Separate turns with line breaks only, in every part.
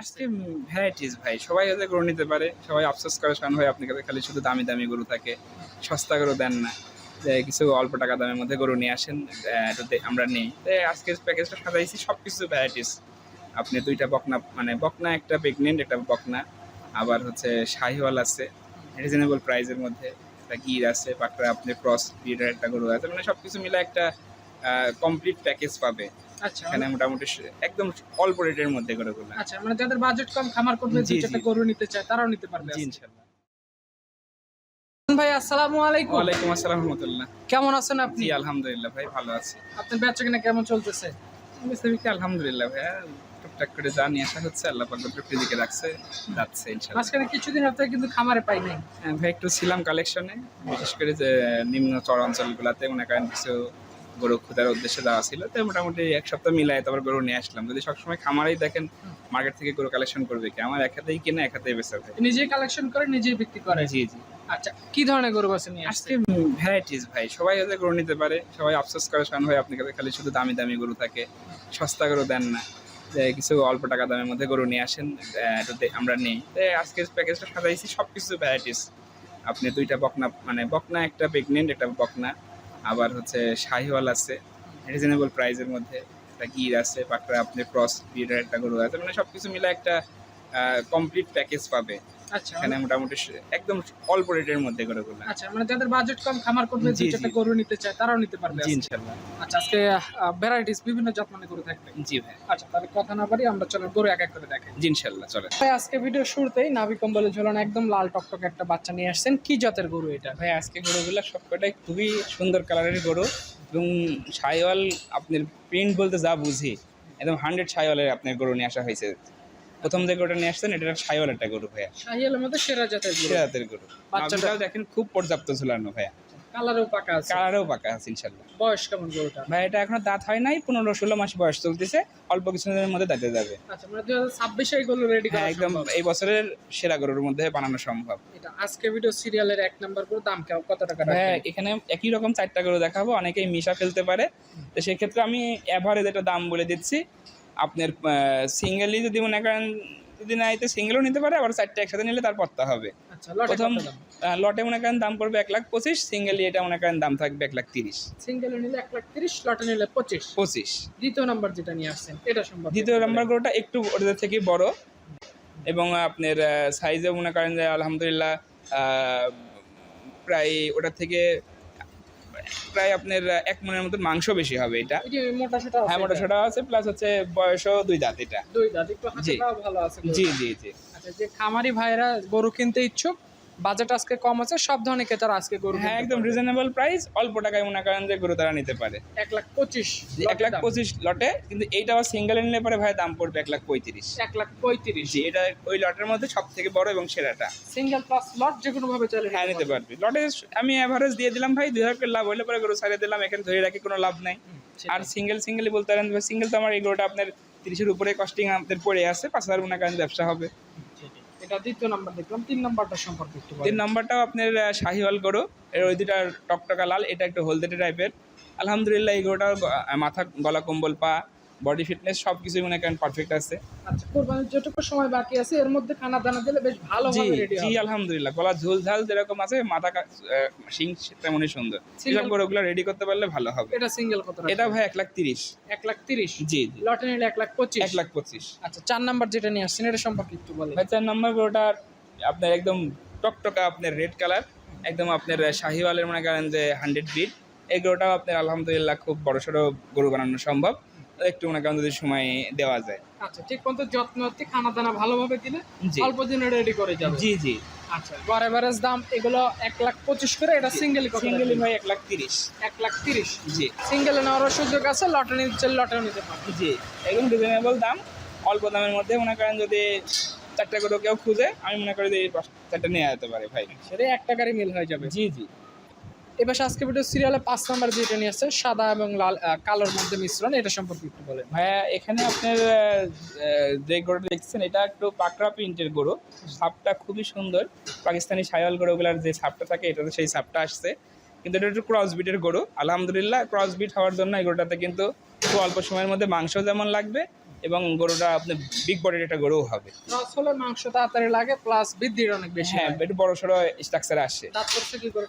আজকে ভ্যারাইটিস ভাই, সবাই হয়তো গরু নিতে পারে। সবাই আফসোস করে শোন ভাই আপনার কাছে খালি শুধু দামি দামি গরু থাকে। সস্তা গরু দেন না। কিছু অল্প টাকা দামের মধ্যে গরু নিয়ে আসেন আমরা নেই। তো আজকে প্যাকেজটা সাজাইছি সব কিছু ভ্যারাইটিস আপনি দুইটা বকনা মানে বকনা, একটা প্রেগনেন্ট একটা বকনা। আবার হচ্ছে শাহিওয়াল আছে রিজনেবল প্রাইসের মধ্যে। একটা গির আছে, পাকড়া, আপনি ক্রস ব্রিডের একটা গরু আছে। মানে সব কিছু মিলে একটা কমপ্লিট প্যাকেজ পাবে। এখানে মোটামুটি একদম অল্প রেটের মধ্যে গরুগুলো
আচ্ছা মানে যাদের বাজেট কম খামার করবে দুই গরু নিতে চায় তারাও নিতে পারবে
জি ইনশাল্লাহ।
ভাই আসসালামু আলাইকুম।
ওয়ালাইকুম আসসালাম রহমতুল্লাহ।
কেমন আছেন আপনি?
আলহামদুলিল্লাহ ভাই ভালো আছি।
আপনার ব্যবসা কিনা কেমন চলতেছে?
বেসিক্যালি আলহামদুলিল্লাহ ভাইয়া টুকটাক করে যা নিয়ে আসা হচ্ছে আল্লাহ পাক রাখছে যাচ্ছে ইনশাল্লাহ।
মাঝখানে কিছুদিন হতে কিন্তু খামারে পাই নাই।
হ্যাঁ, ভাই একটু ছিলাম কালেকশনে বিশেষ করে যে নিম্ন চর অঞ্চলগুলোতে মনে করেন কিছু গরু খোঁজার উদ্দেশ্যে যাওয়া ছিল তো মোটামুটি এক সপ্তাহ মিলাই তারপর গরু নিয়ে আসলাম। যদি সবসময় খামারেই দেখেন মার্কেট থেকে গরু কালেকশন করবে কি? আমার এক হাতেই কিনে এক হাতেই বেচা ভাই
নিজেই কালেকশন করে নিজেই বিক্রি করে।
জি জি।
আচ্ছা কি ধরনের গরু বাছুর নিয়ে
আজকে ভ্যারাইটিস ভাই। সবাই হয়তো গরু নিতে পারে সবাই আফসোস করে শোন ভাই আপনার কাছে খালি শুধু দামি দামি গরু থাকে। সস্তা গরু দেন না। কিছু অল্প টাকা দামের মধ্যে গরু নিয়ে আসেন আমরা নেই। তো আজকে প্যাকেজটা সাজাইছি সব কিছু ভ্যারাইটিস আপনি দুইটা বকনা মানে বকনা একটা প্রেগনেন্ট একটা বকনা। আবার হচ্ছে শাহিওয়াল আছে রিজনেবল প্রাইজের মধ্যে, একটা গির আছে, পাকড়া, আপনি ক্রস ব্রিডের একটা গরু আছে মানে সব কিছু মিলে একটা কমপ্লিট প্যাকেজ পাবে।
আচ্ছা।
এখানে মোটামুটি একদম অল্প রেটের মধ্যে গরুগুলো
আচ্ছা মানে যাদের বাজেট কম খামার করবে
জি,
দুই গরু নিতে চায় তারাও নিতে পারবে
জি
আজকে।
ইনশাল্লাহ
আচ্ছা আজকে ভ্যারাইটিস বিভিন্ন জাত মানে করে থাকবে।
জি ভাই।
আচ্ছা তাহলে কথা না বাড়ি আমরা চলো গরু এক এক করে দেখাই।
জি ইনশাল্লাহ চলে
ভাই আজকে ভিডিও শুরুতেই নাভি কম্বলে ঝোলানো একদম লাল টকটকে একটা বাচ্চা নিয়ে আসছেন। কি জাতের গরু এটা?
ভাই আজকে গরুগুলো সবকটাই খুবই সুন্দর কালারের গরু এবং সাইওয়াল আপনার প্রিন্ট বলতে যা বুঝি একদম হান্ড্রেড সাইওয়ালের আপনার গরু নিয়ে আসা হয়েছে। প্রথম যে গরুটা নিয়ে আসছেন এটা সাইওয়াল একটা গরু ভাইয়া।
শাহিয়ালের মধ্যে সেরা জাতের গরু।
সেরা জাতের গরু বাচ্চাটাও দেখেন খুব পর্যাপ্ত ঝুলানো ভাইয়া।
কালারও পাকা আছে।
কালারও পাকা আছে ইনশাল্লাহ
বয়স কেমন গরুটা
ভাই এটা এখনও দাঁত হয় নাই পনেরো ষোলো মাস বয়স চলতেছে অল্প কিছুদিনের মধ্যে দাঁতে যাবে।
আচ্ছা মানে দুই হাজার ছাব্বিশে এগুলো রেডি
হ্যাঁ
করা
একদম এই বছরের সেরা গরুর মধ্যে বানানো সম্ভব।
এটা আজকে ভিডিও সিরিয়ালের এক নাম্বার করে দাম কেমন কত টাকা
হ্যাঁ এখানে একই রকম চারটা গরু দেখাবো অনেকেই মিশা ফেলতে পারে। তো সেক্ষেত্রে আমি এভারেজ একটা দাম বলে দিচ্ছি। আপনার সিঙ্গেলই যদি মনে করেন যদি না এতে সিঙ্গেলও নিতে পারে আবার চারটে একসাথে নিলে তার পড়তে হবে।
আচ্ছা
প্রথম লটে মনে করেন দাম পড়বে এক লাখ পঁচিশ সিঙ্গেলি এটা মনে করেন দাম থাকবে এক লাখ তিরিশ।
সিঙ্গেল নিলে এক লাখ তিরিশ লটে নিলে পঁচিশ।
পঁচিশ।
দ্বিতীয় নাম্বার যেটা নিয়ে আসছেন এটা সম্ভব
দ্বিতীয় নম্বর গরুটা একটু ওদের থেকে বড় এবং আপনার সাইজে মনে করেন যে আলহামদুলিল্লাহ প্রায় ওটার থেকে প্রায় আপনার এক মনের মতন মাংস বেশি হবে এটা। হ্যাঁ মোটা সোটা আছে প্লাস হচ্ছে বয়সও দুই দাঁত এটা।
দুই দাঁত একটু
জি।
ভালো আছে
জি জি জি।
আচ্ছা যে খামারি ভাইরা গরু কিনতে ইচ্ছুক বাজেট আজকে কম আছে সব ধরনের ক্রেতারা আজকে গরু
হ্যাঁ একদম। রিজনেবল প্রাইস অল্প টাকায় মনে করেন যে গরু তারা নিতে পারে।
এক লাখ পঁচিশ
এক লাখ পঁচিশ লটে কিন্তু এইটা আবার সিঙ্গেল নিলে পরে ভাই দাম পড়বে এক লাখ পঁয়ত্রিশ।
এক লাখ পঁয়ত্রিশ।
জি এটা ওই লটের মধ্যে সব থেকে বড় এবং সেরাটা।
সিঙ্গেল প্লাস লট যে কোনো ভাবে চলে
হ্যাঁ নিতে পারবে। লটে আমি অ্যাভারেজ দিয়ে দিলাম ভাই দুই হাজার লাভ হলে পরে গরু ছাড়িয়ে দিলাম এখানে ধরে রাখি কোনো লাভ নাই। আর সিঙ্গেল সিঙ্গেলই বলতে পারেন সিঙ্গেল তো আমার এই গরুটা আপনার তিরিশের উপরে কস্টিং আমাদের পড়ে আছে পাঁচ হাজার মনে করেন ব্যবসা হবে।
এটা দ্বিতীয় নাম্বার দেখলাম, তিন নাম্বারটা সম্পর্কে একটু
তিন নাম্বারটাও আপনার শাহিওয়াল গরু। এর ওই দুটা টকটকা লাল, এটা একটু হলদেটে টাইপের আলহামদুলিল্লাহ, এই গরুটার মাথা গলা কম্বল পা বডি ফিটনেস সব কিছুই মনে করেন পারফেক্ট আছে।
আচ্ছা কোরবানির যেটুকু সময় বাকি আছে এর মধ্যে খানা দানা দিলে বেশ ভালো
জি
রেডি
জি আলহামদুলিল্লাহ। গলা ঝুল ঝাল যেরকম আছে মাথা শিং তেমনই সুন্দর। এসব গরুগুলো রেডি করতে পারলে ভালো হবে।
এটা সিঙ্গেল কত
এটা ভাই এক লাখ তিরিশ।
এক লাখ তিরিশ?
জি জি।
লটে নিলে এক লাখ পঁচিশ?
এক লাখ পঁচিশ।
আচ্ছা চার নাম্বার যেটা নিয়ে আসছেন এটা সম্পর্কে একটু বলেন।
ভাই চার নাম্বার গরুটার আপনার একদম টকটকা আপনার রেড কালার একদম আপনার শাহিওয়ালের মনে করেন যে হান্ড্রেড বিট এই গরুটাও আপনার আলহামদুলিল্লাহ খুব বড় সড়ো গরু বানানো সম্ভব। একটু মনে করেন যদি সময় দেওয়া যায়।
আচ্ছা ঠিক মতো যত্ন হচ্ছে খানা দানা ভালোভাবে দিলে অল্প দিনে রেডি করে যাবে।
জি জি।
আচ্ছা গড় এভারেজ দাম এগুলো এক লাখ পঁচিশ করে এটা সিঙ্গেল
সিঙ্গেলি ভাই এক লাখ তিরিশ।
এক লাখ তিরিশ?
জি।
সিঙ্গেলে নেওয়ার সুযোগ আছে লটে নিচ্ছে লটেও নিতে পারবে
জি একদম রিজনেবল দাম। অল্প দামের মধ্যে মনে করেন যদি চারটা গরু কেউ খুঁজে আমি মনে করি যে এই চারটা নিয়ে যেতে পারে ভাই।
সেটা এক টাকারই মিল হয়ে যাবে।
জি জি।
এবার আজকে ভিডিও সিরিয়ালে পাঁচ নাম্বার যেটা নিয়ে আসছে, সাদা এবং লাল কালোর মধ্যে মিশ্রণ, এটা সম্পর্কে একটু বলেন।
ভাইয়া, এখানে আপনার যে গরুটা দেখছেন, এটা একটু পাকড়া প্রিন্টের গরু। সাপটা খুবই সুন্দর। পাকিস্তানি সায়াল গরুগুলার যে সাপটা থাকে, এটাতে সেই সাপটা আসছে। কিন্তু এটা একটু ক্রস বিটের গরু। আলহামদুলিল্লাহ ক্রস বিট হওয়ার জন্য এই গরুটাতে কিন্তু খুব অল্প সময়ের মধ্যে মাংস যেমন লাগবে এবং গরুটা আপনার বিগ বডির একটা গরু হবে।
ক্রস হলে মাংস তাড়াতাড়ি লাগে প্লাস বৃদ্ধির অনেক বেশি
হ্যাঁ একটু বড় সড়ো স্ট্রাকচার আসে।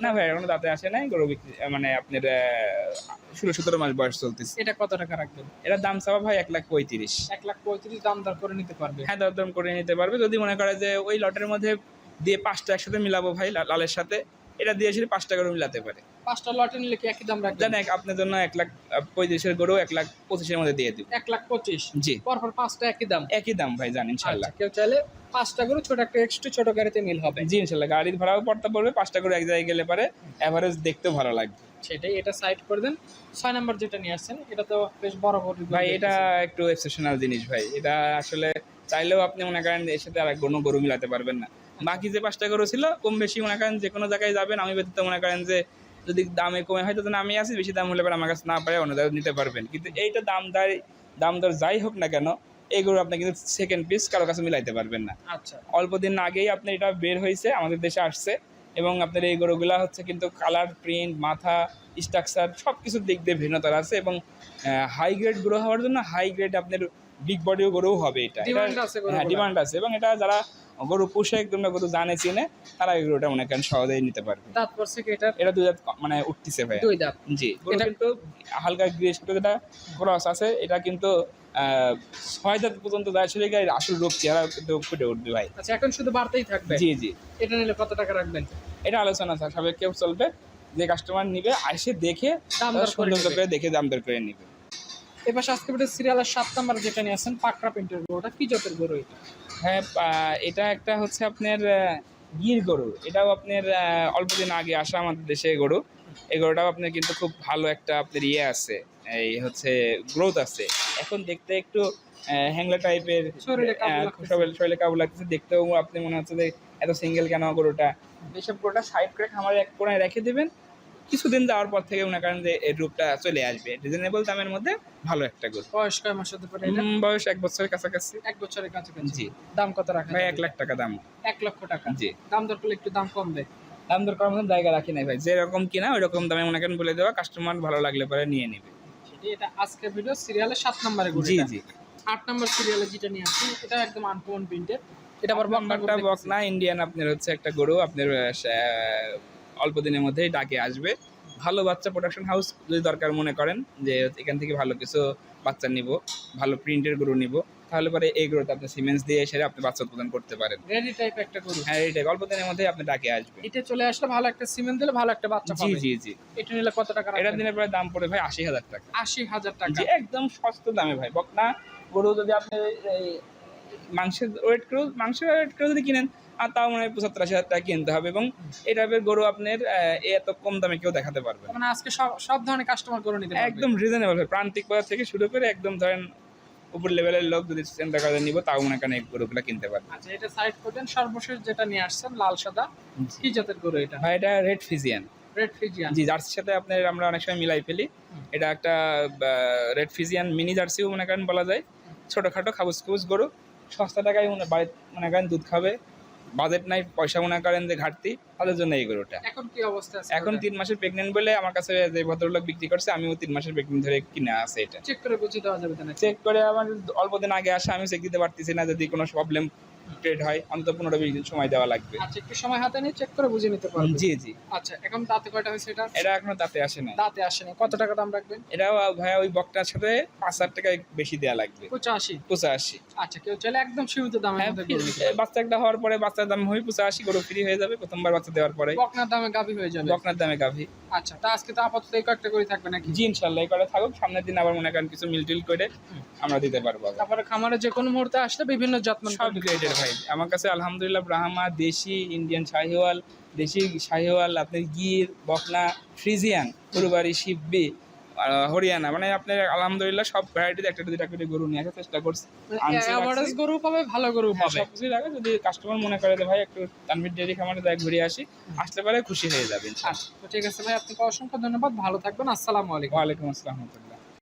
না ভাই এখনও দাঁতে আসে নাই গরু মানে আপনার ষোলো সতেরো মাস বয়স চলতেছে।
এটা কত টাকা রাখবেন?
এটার দাম চাওয়া ভাই এক লাখ পঁয়ত্রিশ।
এক লাখ পঁয়ত্রিশ দাম দর করে নিতে পারবে।
হ্যাঁ দর দরদম করে নিতে পারবে। যদি মনে করে যে ওই লটের মধ্যে দিয়ে পাঁচটা একসাথে মিলাবো ভাই লালের সাথে এটা দিয়ে আসলে পাঁচটা গরু মিলাতে পারে।
পাঁচটা লটে নিলে কি একই দাম রাখবেন?
জানেন আপনার জন্য এক লাখ পঁয়ত্রিশের গরু এক লাখ পঁচিশের মধ্যে দিয়ে দিব।
এক লাখ পঁচিশ?
জি।
পরপর পাঁচটা একই দাম?
একই দাম ভাই জান ইনশাল্লাহ
আচ্ছা, কেউ চাইলে পাঁচটা গরু ছোট একটা এক্সট্রা ছোট গাড়িতে মিল হবে।
জি ইনশাল্লাহ গাড়ির ভাড়াও পড়তে পড়বে পাঁচটা গরু এক জায়গায় গেলে পারে অ্যাভারেজ দেখতেও ভালো লাগবে।
সেটাই এটা সাইড করে দেন। ছয় নাম্বার যেটা নিয়ে আসছেন এটা তো বেশ বড় বড়
ভাই এটা একটু এক্সেপশনাল জিনিস ভাই। এটা আসলে চাইলেও আপনি মনে করেন এর সাথে আর কোনো গরু মিলাতে পারবেন না। বাকি যে পাঁচটা গরু ছিল কম বেশি মনে করেন যে কোনো জায়গায় যাবেন আমি ব্যতীত মনে করেন যে যদি দামে কমে হয়তো না আমি আছি বেশি দাম হলে পরে আমার কাছে না পারে অন্য জায়গায় নিতে পারবেন। কিন্তু এইটা দাম দার দাম দর যাই হোক না কেন এই গরু আপনি কিন্তু সেকেন্ড পিস কারও কাছে মিলাইতে পারবেন না।
আচ্ছা।
অল্প দিন আগেই আপনার এটা বের হয়েছে আমাদের দেশে আসছে এবং আপনার এই গরুগুলা হচ্ছে কিন্তু কালার প্রিন্ট মাথা স্ট্রাকচার সব কিছুর দিক দিয়ে ভিন্নতার আছে এবং হাই গ্রেড গরু হওয়ার জন্য হাই গ্রেড আপনার বিগ বডিও গরুও হবে এটা।
গরুগুলার।
হ্যাঁ ডিমান্ড আছে এবং এটা যারা গরু পুষে একদম গরু জানে চিনে তারা এই গরুটা মনে করেন সহজেই নিতে পারবে।
দাঁত পড়ছে কি এটা?
এটা দুই দাঁত মানে উঠতেছে ভাই
দুই দাঁত।
জি
এটা-
কিন্তু হালকা গ্রেস যেটা ক্রস আছে এটা কিন্তু ছয় দাঁত পর্যন্ত যায় আসলে রূপ চেহারা কিন্তু ফুটে উঠবে ভাই।
আচ্ছা এখন শুধু বাড়তেই থাকবে?
জি জি।
এটা নিলে কত টাকা রাখবেন?
এটা আলোচনা স্যার সবাই কেউ চলবে। যে কাস্টমার নিবে এসে দেখে
দাম দর করে
দেখে দাম দর করে নিবে।
এবার আজকে সিরিয়ালের সাত নাম্বার যেটা নিয়ে আসছেন পাকড়া প্রিন্টের গরু ওটা কি জাতের গরু এটা?
হ্যাঁ এটা একটা হচ্ছে আপনার গির গরু। এটাও আপনার অল্প দিন আগে আসা আমাদের দেশে গরু। এই গরুটাও আপনার কিন্তু খুব ভালো একটা আপনার ইয়ে আছে। এই হচ্ছে গ্রোথ আছে। এখন দেখতে একটু হ্যাংলা টাইপের
শরীরে কাবু লাগতেছে।
দেখতেও আপনি মনে হচ্ছে যে এত সিঙ্গেল কেন গরুটা? এইসব গরুটা সাইড করে খামারে এক কোনায় রেখে দেবেন। কিছুদিন যাওয়ার পর থেকে মনে করেন যে এই রূপটা চলে আসবে। রিজনেবল দামের মধ্যে ভালো একটা গরু
বয়স কয় মাস হতে পারে এটা?
বয়স এক বছরের কাছাকাছি।
এক বছরের কাছাকাছি।
জি।
দাম কত রাখা
ভাই? এক লাখ টাকা দাম।
এক লক্ষ টাকা।
জি।
দাম দর করলে একটু দাম কমবে।
দাম দর করার মতন জায়গা রাখি নাই ভাই। যেরকম কিনা ওই রকম দামে মনে করেন বলে দেওয়া। কাস্টমার ভালো লাগলে পরে নিয়ে নেবে।
সেটাই এটা আজকে ভিডিও সিরিয়ালের সাত নম্বরে
জি জি।
আট নম্বর সিরিয়ালে যেটা নিয়ে আসছেন এটা একদম আনকমন প্রিন্টের এটা আবার বকনা
নাম্বারটা না ইন্ডিয়ান আপনার হচ্ছে একটা গরু। আপনার অল্প দিনের মধ্যেই ডাকে আসবে। ভালো বাচ্চা প্রোডাকশন হাউস যদি দরকার মনে করেন যে এখান থেকে ভালো কিছু বাচ্চা নিব ভালো প্রিন্টের গরু নিব তাহলে পরে এই গরুটা আপনি সিমেন্স দিয়ে এসে আপনি বাচ্চা উৎপাদন করতে পারেন।
রেডি টাইপ একটা গরু।
হ্যাঁ এইটাই অল্প দিনের মধ্যেই আপনি ডাকে আসবে।
এটা চলে আসলে ভালো একটা সিমেন্ট দিলে ভালো একটা বাচ্চা
জি
পাবে।
জি জি।
এটা নিলে কত টাকা এটা
দিনের পরে দাম পড়ে ভাই আশি হাজার টাকা।
আশি হাজার টাকা।
জি একদম সস্তা দামে ভাই। বকনা গরু যদি আপনি এই মাংসের ওয়েট করে মাংসের ওয়েট করে যদি কিনেন তাও মনে হয় পঁচাত্তর আশি হাজার টাকা কিনতে হবে এবং এই টাইপের গরু আপনার এত কম দামে কেউ দেখাতে পারবে
মানে আজকে সব সব ধরনের কাস্টমার গরু নিতে
একদম রিজনেবল প্রান্তিক বাজার থেকে শুরু করে একদম ধরেন উপর লেভেলের লোক যদি চিন্তা করে নিব তাও মনে করেন এই গরুগুলো কিনতে পারবে।
আচ্ছা এটা সাইড করবেন সর্বশেষ যেটা নিয়ে আসছেন লাল সাদা। কি জাতের গরু এটা?
ভাই এটা রেড ফিজিয়ান
রেড ফিজিয়ান
জি জার্সির সাথে আপনার আমরা অনেক সময় মিলাই ফেলি। এটা একটা রেড ফিজিয়ান মিনি জার্সিও মনে করেন বলা যায়। ছোটোখাটো খাবুস খাবুস গরু। সস্তা টাকায় মনে বাড়ি মনে করেন দুধ খাবে। বাজেট নাই পয়সা মনে করেন যে ঘাটতি তাদের জন্য এই গরুটা।
এখন কি অবস্থা আছে
এখন তিন মাসের প্রেগনেন্ট বলে আমার কাছে যে ভদ্রলোক বিক্রি করছে আমিও তিন মাসের প্রেগনেন্ট ধরে কিনা আছে এটা।
চেক করে বুঝিয়ে দেওয়া যাবে না
চেক করে আমার অল্প দিন আগে আসে আমি চেক দিতে পারতেছি না যদি কোনো প্রবলেম ক্রিয়েট হয় অন্তত পনেরো বিশ দিন সময় দেওয়া লাগবে।
আচ্ছা একটু সময় হাতে নিয়ে চেক করে বুঝিয়ে নিতে পারবে।
জি জি।
আচ্ছা এখন দাঁতে কয়টা হয়েছে এটা?
এটা এখনও তাতে আসে না
দাঁতে আসেনি কত টাকা দাম রাখবেন?
এটাও ভাইয়া ওই বকটার সাথে পাঁচ হাজার টাকা বেশি দেওয়া লাগবে।
পঁচাশি?
পঁচাশি।
আচ্ছা কেউ চাইলে একদম সীমিত দামের
হ্যাঁ। বাচ্চা একটা হওয়ার পরে বাচ্চার দাম হয়ে পঁচাশি গরু ফ্রি হয়ে যাবে প্রথমবার বাচ্চা দেওয়ার পরে।
বকনার দামে গাভী হয়ে যাবে।
বকনার দামে গাভী।
আচ্ছা তা আজকে তো আপাতত এই কয়েকটা করে থাকবে নাকি?
জি ইনশাল্লাহ এই করে থাকুক সামনের দিন আবার মনে করেন কিছু মিলটিল করে আমরা দিতে পারব
তারপরে খামারে যে কোনো মুহূর্তে আসলে বিভিন্ন যত্ন
সব গ্রেডের ভাই। আমার কাছে আলহামদুলিল্লাহ ব্রাহ্মা দেশি ইন্ডিয়ান শাহিওয়াল দেশি শাহিওয়াল আপনার গির বকনা ফ্রিজিয়ান পুরুবাড়ি শিববি হরিয়ানা মানে আপনার আলহামদুলিল্লাহ সব ভ্যারাইটির একটা দুটা করে গরু নিয়ে আসার চেষ্টা করছি।
অ্যাভারেজ গরু পাবে ভালো গরু
পাবে
পাবে।
সবকিছুই লাগে যদি কাস্টমার মনে করে যে ভাই একটু তানভীর ডেয়ারি খামারে যাই ঘুরে আসি। আসতে পারে খুশি হয়ে যাবেন
আচ্ছা ঠিক আছে ভাই আপনাকে অসংখ্য ধন্যবাদ। ভালো থাকবেন। আসসালামু আলাইকুম।
ওয়ালাইকুম আসসালাম